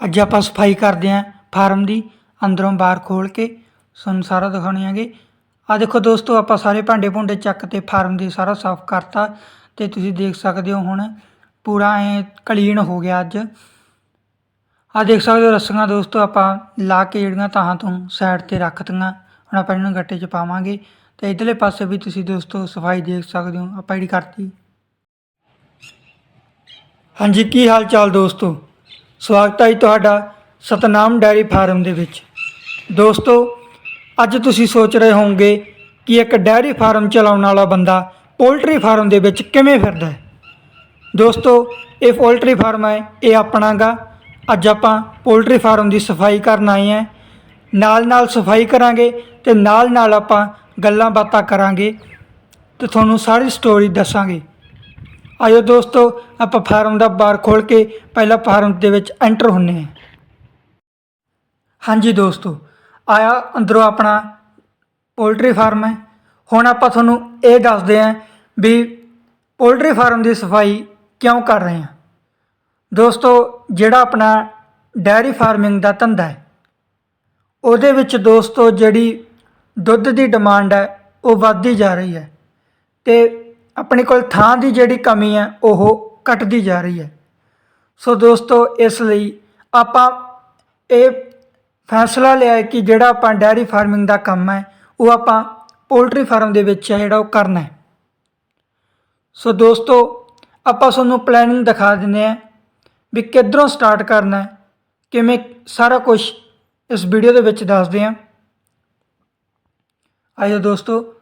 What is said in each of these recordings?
ਅੱਜ ਆਪਾਂ ਸਫ਼ਾਈ ਕਰਦੇ ਆਂ ਫਾਰਮ ਦੀ, ਅੰਦਰੋਂ ਬਾਹਰ ਖੋਲ ਕੇ, ਤੁਹਾਨੂੰ ਸਾਰਾ ਦਿਖਾਉਣੇ ਆਂਗੇ ਆ ਦੇਖੋ ਦੋਸਤੋ, ਆਪਾਂ ਸਾਰੇ ਭਾਂਡੇ ਭੁੰਡੇ ਚੱਕ ਤੇ ਫਾਰਮ ਦੇ ਸਾਰਾ ਸਾਫ਼ ਕਰਤਾ ਤੇ ਤੁਸੀਂ ਦੇਖ ਸਕਦੇ ਹੋ ਹੁਣ ਪੂਰਾ ਐ ਕਲੀਨ ਹੋ ਗਿਆ ਅੱਜ। ਆ ਦੇਖ ਸਕਦੇ ਹੋ ਰੱਸੀਆਂ ਦੋਸਤੋ, ਆਪਾਂ ਲਾ ਕੇ ਜਿਹੜੀਆਂ ਤਾਹਾਂ ਤੋਂ ਸਾਈਡ ਤੇ ਰੱਖਤੀਆਂ, ਹੁਣ ਆਪਾਂ ਇਹਨਾਂ ਨੂੰ ਗੱਟੇ 'ਚ ਪਾਵਾਂਗੇ। ਤੇ ਇਧਰਲੇ ਪਾਸੇ ਵੀ ਤੁਸੀਂ ਦੋਸਤੋ ਸਫ਼ਾਈ ਦੇਖ ਸਕਦੇ ਹੋ, ਆਪਾਂ ਜਿਹੜੀ ਕਰਤੀ। ਹਾਂਜੀ, ਕੀ ਹਾਲ ਚਾਲ ਦੋਸਤੋ? ਸਵਾਗਤ ਹੈ ਜੀ ਤੁਹਾਡਾ ਸਤਨਾਮ ਡੈਰੀ ਫਾਰਮ ਦੇ ਵਿੱਚ। ਦੋਸਤੋ, ਅੱਜ ਤੁਸੀਂ ਸੋਚ ਰਹੇ ਹੋਵੋਗੇ ਕਿ ਇੱਕ ਡੈਰੀ ਫਾਰਮ ਚਲਾਉਣ ਵਾਲਾ ਬੰਦਾ ਪੋਲਟਰੀ ਫਾਰਮ ਦੇ ਵਿੱਚ ਕਿਵੇਂ ਫਿਰਦਾ ਹੈ। ਦੋਸਤੋ, ਇਹ ਪੋਲਟਰੀ ਫਾਰਮ ਹੈ, ਇਹ ਆਪਣਾ ਗਾ ਅੱਜ ਆਪਾਂ ਪੋਲਟਰੀ ਫਾਰਮ ਦੀ ਸਫ਼ਾਈ ਕਰਨ ਆਏ ਹਾਂ। ਨਾਲ ਨਾਲ ਸਫ਼ਾਈ ਕਰਾਂਗੇ ਤੇ ਨਾਲ ਨਾਲ ਆਪਾਂ ਗੱਲਾਂ ਬਾਤਾਂ ਕਰਾਂਗੇ ਤੇ ਤੁਹਾਨੂੰ ਸਾਰੀ ਸਟੋਰੀ ਦੱਸਾਂਗੇ। ਆਇਓ ਦੋਸਤੋ, ਆਪਾਂ ਫਾਰਮ ਦਾ ਬਾਰ ਖੋਲ ਕੇ ਪਹਿਲਾਂ ਫਾਰਮ ਦੇ ਵਿੱਚ ਐਂਟਰ ਹੁੰਨੇ ਹਾਂ। ਹਾਂਜੀ ਦੋਸਤੋ, ਆਇਆ ਅੰਦਰੋਂ ਆਪਣਾ ਪੋਲਟਰੀ ਫਾਰਮ ਹੈ। ਹੁਣ ਆਪਾਂ ਤੁਹਾਨੂੰ ਇਹ ਦੱਸਦੇ ਹਾਂ ਵੀ ਪੋਲਟਰੀ ਫਾਰਮ ਦੀ ਸਫ਼ਾਈ ਕਿਉਂ ਕਰ ਰਹੇ ਹਾਂ। ਦੋਸਤੋ, ਜਿਹੜਾ ਆਪਣਾ ਡੈਰੀ ਫਾਰਮਿੰਗ ਦਾ ਧੰਦਾ ਹੈ, ਉਹਦੇ ਵਿੱਚ ਦੋਸਤੋ ਜਿਹੜੀ ਦੁੱਧ ਦੀ ਡਿਮਾਂਡ ਹੈ, ਉਹ ਵੱਧਦੀ ਜਾ ਰਹੀ ਹੈ ਤੇ ਆਪਣੇ ਕੋਲ ਥਾਂ ਦੀ ਜਿਹੜੀ ਕਮੀ ਹੈ, ਉਹ ਘਟਦੀ ਜਾ ਰਹੀ ਹੈ। ਸੋ ਦੋਸਤੋ, ਇਸ ਲਈ ਆਪਾਂ ਇਹ ਫੈਸਲਾ ਲਿਆ ਕਿ ਜਿਹੜਾ ਆਪਾਂ ਡੈਰੀ ਫਾਰਮਿੰਗ ਦਾ ਕੰਮ ਹੈ, ਉਹ ਆਪਾਂ ਪੋਲਟਰੀ ਫਾਰਮ ਦੇ ਵਿੱਚ ਹੈ, ਜਿਹੜਾ ਉਹ ਕਰਨਾ ਹੈ। ਸੋ ਦੋਸਤੋ, ਆਪਾਂ ਤੁਹਾਨੂੰ ਪਲੈਨਿੰਗ ਦਿਖਾ ਦਿੰਦੇ ਹਾਂ ਵੀ ਕਿੱਧਰੋਂ ਸਟਾਰਟ ਕਰਨਾ ਹੈ, ਕਿਵੇਂ ਸਾਰਾ ਕੁਝ ਇਸ ਵੀਡੀਓ ਦੇ ਵਿੱਚ ਦੱਸਦੇ ਹਾਂ। ਆਇਓ ਦੋਸਤੋ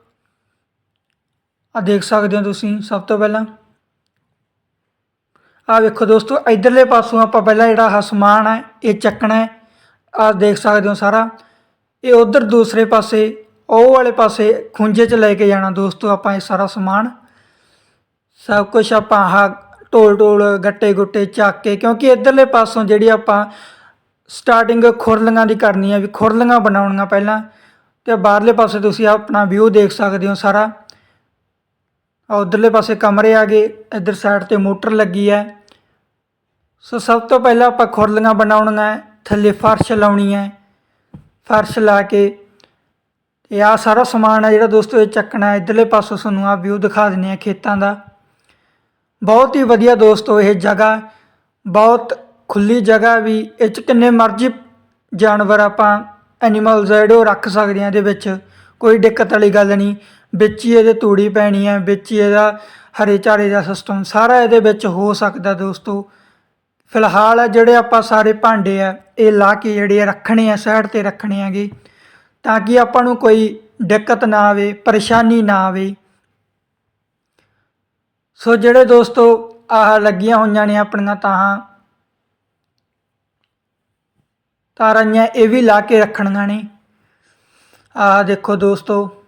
ਆ ਦੇਖ ਸਕਦੇ ਹੋ ਤੁਸੀਂ ਸਭ ਤੋਂ ਪਹਿਲਾਂ। ਆ ਵੇਖੋ ਦੋਸਤੋ, ਇਧਰਲੇ ਪਾਸੋਂ ਆਪਾਂ ਪਹਿਲਾਂ ਜਿਹੜਾ ਆਹ ਸਮਾਨ ਹੈ, ਇਹ ਚੱਕਣਾ ਹੈ। ਆ ਦੇਖ ਸਕਦੇ ਹੋ ਸਾਰਾ। ਇਹ ਉਧਰ ਦੂਸਰੇ ਪਾਸੇ, ਉਹ ਵਾਲੇ ਪਾਸੇ ਖੁੰਝੇ 'ਚ ਲੈ ਕੇ ਜਾਣਾ ਦੋਸਤੋ ਆਪਾਂ ਇਹ ਸਾਰਾ ਸਮਾਨ। ਸਭ ਕੁਝ ਆਪਾਂ ਆਹ ਢੋਲ ਢੋਲ, ਗੱਟੇ ਗੁੱਟੇ ਚੱਕ ਕੇ, ਕਿਉਂਕਿ ਇਧਰਲੇ ਪਾਸੋਂ ਜਿਹੜੀ ਆਪਾਂ ਸਟਾਰਟਿੰਗ ਖੁਰਲੀਆਂ ਦੀ ਕਰਨੀ ਹੈ ਵੀ ਖੁਰਲੀਆਂ ਬਣਾਉਣੀਆਂ ਪਹਿਲਾਂ, ਤੇ ਬਾਹਰਲੇ ਪਾਸੇ ਤੁਸੀਂ ਆਪਣਾ ਵਿਊ ਦੇਖ ਸਕਦੇ ਹੋ ਸਾਰਾ। ਉਧਰਲੇ ਪਾਸੇ ਕਮਰੇ ਆ ਗਏ, ਇੱਧਰ ਸਾਈਡ ਤੇ ਮੋਟਰ ਲੱਗੀ ਹੈ। ਸੋ ਸਭ ਤੋਂ ਪਹਿਲਾਂ ਆਪਾਂ ਖੁਰਲੀਆਂ ਬਣਾਉਣੀਆਂ ਹੈ, ਥੱਲੇ ਫਰਸ਼ ਲਾਉਣੀ ਹੈ। ਫਰਸ਼ ਲਾ ਕੇ ਇਹ ਆ ਸਾਰਾ ਸਮਾਨ ਹੈ ਜਿਹੜਾ ਦੋਸਤੋ ਇਹ ਚੱਕਣਾ ਹੈ। ਇੱਧਰਲੇ ਪਾਸੋਂ ਤੁਹਾਨੂੰ ਆ ਵਿਊ ਦਿਖਾ ਦਿੰਦੇ ਆ ਖੇਤਾਂ ਦਾ। ਬਹੁਤ ਹੀ ਵਧੀਆ ਦੋਸਤੋ ਇਹ ਜਗ੍ਹਾ, ਬਹੁਤ ਖੁੱਲੀ ਜਗ੍ਹਾ ਵੀ, ਇਹ 'ਚ ਕਿੰਨੇ ਮਰਜ਼ੀ ਜਾਨਵਰ ਆਪਾਂ ਐਨੀਮਲਸ ਜਿਹੜੇ ਉਹ ਰੱਖ ਸਕਦੇ ਆ ਇਹਦੇ ਵਿੱਚ, ਕੋਈ ਦਿੱਕਤ ਵਾਲੀ ਗੱਲ ਨਹੀਂ। ਵਿੱਚ ਹੀ ਇਹਦੇ ਤੂੜੀ ਪੈਣੀ ਹੈ ਵਿੱਚ ਹੀ ਇਹਦਾ ਹਰੇ ਚਾਰੇ ਦਾ ਸਿਸਟਮ ਸਾਰਾ ਇਹਦੇ ਵਿੱਚ ਹੋ ਸਕਦਾ ਦੋਸਤੋ। ਫਿਲਹਾਲ ਜਿਹੜੇ ਆਪਾਂ ਸਾਰੇ ਭਾਂਡੇ ਆ, ਇਹ ਲਾ ਕੇ ਜਿਹੜੇ ਆ ਰੱਖਣੇ ਆ ਸਾਈਡ ਤੇ ਰੱਖਣੇ ਆਗੇ, ਤਾਂ ਕਿ ਆਪਾਂ ਨੂੰ ਕੋਈ ਦਿੱਕਤ ਨਾ ਆਵੇ, ਪਰੇਸ਼ਾਨੀ ਨਾ ਆਵੇ। ਸੋ ਜਿਹੜੇ ਦੋਸਤੋ ਆਹ ਲੱਗੀਆਂ ਹੋਈਆਂ ਨੇ ਆਪਣੀਆਂ ਤਾਹਾਂ ਤਾਰਾਂ ਇਹ ਵੀ ਲਾ ਕੇ ਰੱਖਣੀਆਂ ਨੇ। ਆਹ ਦੇਖੋ ਦੋਸਤੋ।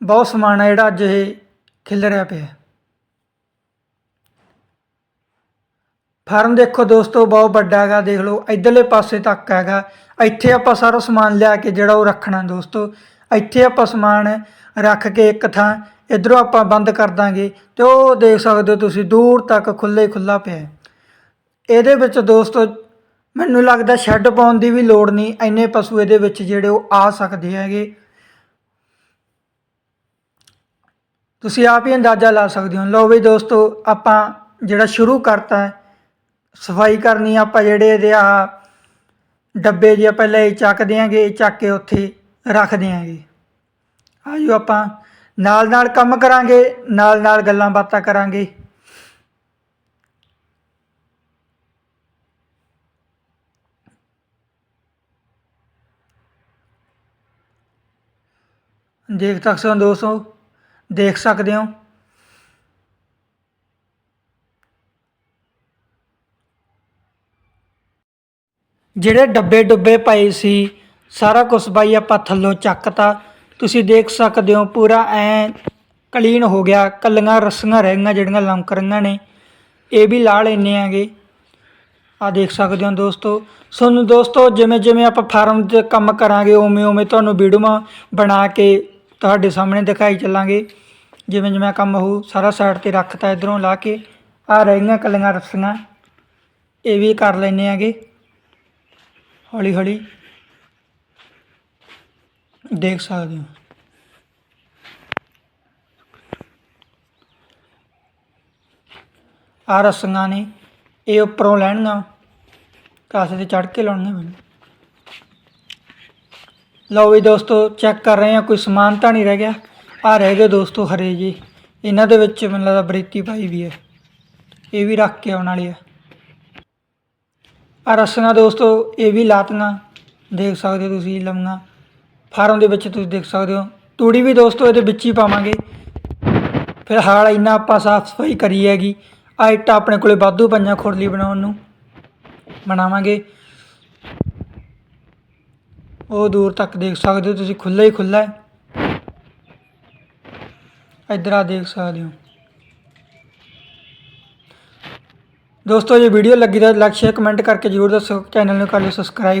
ਬਹੁਤ ਸਮਾਨ ਹੈ ਜਿਹੜਾ ਅੱਜ ਇਹ ਖਿਲ ਰਿਹਾ ਪਿਆ। ਫਾਰਮ ਦੇਖੋ ਦੋਸਤੋ, ਬਹੁਤ ਵੱਡਾ ਹੈਗਾ, ਦੇਖ ਲਓ, ਇਧਰਲੇ ਪਾਸੇ ਤੱਕ ਹੈਗਾ। ਇੱਥੇ ਆਪਾਂ ਸਾਰਾ ਸਮਾਨ ਲਿਆ ਕੇ ਜਿਹੜਾ ਉਹ ਰੱਖਣਾ ਦੋਸਤੋ। ਇੱਥੇ ਆਪਾਂ ਸਮਾਨ ਰੱਖ ਕੇ ਇੱਕ ਥਾਂ ਇਧਰੋਂ ਆਪਾਂ ਬੰਦ ਕਰ ਦਾਂਗੇ ਤੇ ਉਹ ਦੇਖ ਸਕਦੇ ਹੋ ਤੁਸੀਂ, ਦੂਰ ਤੱਕ ਖੁੱਲੇ ਖੁੱਲਾ ਪਿਆ। ਇਹਦੇ ਵਿੱਚ ਦੋਸਤੋ, ਮੈਨੂੰ ਲੱਗਦਾ ਸ਼ੈੱਡ ਪਾਉਣ ਦੀ ਵੀ ਲੋੜ ਨਹੀਂ, ਇੰਨੇ ਪਸ਼ੂ ਇਹਦੇ ਵਿੱਚ ਜਿਹੜੇ ਉਹ ਆ ਸਕਦੇ ਹੈਗੇ। ਤੁਸੀਂ ਆਪ ਹੀ ਅੰਦਾਜ਼ਾ ਲਾ ਸਕਦੇ ਹੋ। ਲਓ ਵੀ ਦੋਸਤੋ, ਆਪਾਂ ਜਿਹੜਾ ਸ਼ੁਰੂ ਕਰਤਾ ਸਫ਼ਾਈ ਕਰਨੀ ਆਪਾਂ ਜਿਹੜੇ ਇਹਦੇ ਆ ਡੱਬੇ ਜਿਹੇ ਪਹਿਲਾਂ ਇਹ ਚੱਕ ਦਿਆਂਗੇ ਇਹ ਚੱਕ ਕੇ ਉੱਥੇ ਰੱਖ ਦਿਆਂਗੇ। ਆਜੋ ਆਪਾਂ ਨਾਲ ਨਾਲ ਕੰਮ ਕਰਾਂਗੇ ਨਾਲ ਨਾਲ ਗੱਲਾਂ ਬਾਤਾਂ ਕਰਾਂਗੇ। ਦੇਖ ਤੱਕ ਸੋ ਦੋਸਤੋ ਦੇਖ ਸਕਦੇ ਹੋ। ਜਿਹੜੇ ਡੱਬੇ ਡੁੱਬੇ ਪਏ ਸੀ, ਸਾਰਾ ਕੁਝ ਬਾਈ ਆਪਾਂ ਥੱਲੋਂ ਚੱਕਤਾ। ਤੁਸੀਂ ਦੇਖ ਸਕਦੇ ਹੋ ਪੂਰਾ ਐ ਕਲੀਨ ਹੋ ਗਿਆ, ਕੱਲੀਆਂ ਰੱਸੀਆਂ ਰਹਿ ਗਈਆਂ ਜਿਹੜੀਆਂ ਲੰਕ ਰਹੀਆਂ ਨੇ। ਇਹ ਵੀ ਲਾ ਲੈਨੇ ਆਗੇ ਆ ਦੇਖ ਸਕਦੇ ਹੋ ਦੋਸਤੋ। ਤੁਹਾਨੂੰ ਦੋਸਤੋ ਜਿਵੇਂ ਜਿਵੇਂ ਆਪਾਂ ਫਾਰਮ 'ਚ ਕੰਮ ਕਰਾਂਗੇ ਉਵੇਂ ਉਵੇਂ ਤੁਹਾਨੂੰ ਵੀਡੀਓਆਂ ਬਣਾ ਕੇ ਤੁਹਾਡੇ ਸਾਹਮਣੇ ਦਿਖਾਈ ਚੱਲਾਂਗੇ। ਜਿਵੇਂ ਜਿਵੇਂ ਕੰਮ ਹੋਊ, ਸਾਰਾ ਸਾਈਡ ਤੇ ਰੱਖਤਾ ਇਧਰੋਂ ਲਾ ਕੇ ਆ ਰਹਿ ਗਈਆਂ ਕੱਲੀਆਂ ਰੱਸੀਆਂ ਇਹ ਵੀ ਕਰ ਲੈਨੇ ਆਗੇ ਹੌਲੀ ਹੌਲੀ ਦੇਖ ਸਕਦੇ ਹੋ। ਆ ਰਸੀਆਂ ਨੇ ਇਹ ਉੱਪਰੋਂ ਲੈਣੀਆਂ, ਕਾਸੇ ਤੇ ਚੜ ਕੇ ਲਾਉਣੀਆਂ ਮੈਨੂੰ। ਲਓ ਵੀ ਦੋਸਤੋ ਚੈੱਕ ਕਰ ਰਹੇ ਹਾਂ, ਕੋਈ ਸਮਾਨ ਤਾਂ ਨਹੀਂ ਰਹਿ ਗਿਆ। ਆ ਰਹਿ ਗਏ ਦੋਸਤੋ ਹਰੇ ਜੀ। ਇਹਨਾਂ ਦੇ ਵਿੱਚ ਮੈਨੂੰ ਲੱਗਦਾ ਬਰੀਕੀ ਪਾਈ ਵੀ ਹੈ। ਇਹ ਵੀ ਰੱਖ ਕੇ ਆਉਣ ਵਾਲੀ ਹੈ। ਆ ਰਸੀਆਂ ਦੋਸਤੋ, ਇਹ ਵੀ ਲਾਤਨਾ ਦੇਖ ਸਕਦੇ ਹੋ ਤੁਸੀਂ ਲੰਮਾ ਫਾਰਮ ਦੇ ਵਿੱਚ ਤੁਸੀਂ ਦੇਖ ਸਕਦੇ ਹੋ। ਤੂੜੀ ਵੀ ਦੋਸਤੋ ਇਹਦੇ ਵਿੱਚ ਹੀ ਪਾਵਾਂਗੇ। ਫਿਲਹਾਲ ਇੰਨਾ ਆਪਾਂ ਸਾਫ਼ ਸਫ਼ਾਈ ਕਰੀ ਹੈਗੀ। ਆ ਇੱਟਾਂ ਆਪਣੇ ਕੋਲੇ ਵਾਧੂ ਪਈਆਂ ਖੁਰਲੀ ਬਣਾਉਣ ਨੂੰ। ਬਣਾਵਾਂਗੇ। ਉਹ ਦੂਰ ਤੱਕ ਦੇਖ ਸਕਦੇ ਹੋ ਤੁਸੀਂ। ਖੁੱਲ੍ਹਾ ਹੀ ਖੁੱਲ੍ਹਾ ਹੈ। ਇੱਧਰ ਆ ਦੇਖ ਸਕਦੇ ਹੋ। ਦੋਸਤੋ, ਜੇ ਵੀਡੀਓ ਲੱਗੀ ਤਾਂ ਲਾਈਕ ਸ਼ੇਅਰ ਕਮੈਂਟ ਕਰਕੇ ਜਰੂਰ ਦੱਸੋ। ਚੈਨਲ ਨੂੰ ਕਰ ਲਿਓ ਸਬਸਕ੍ਰਾਈਬ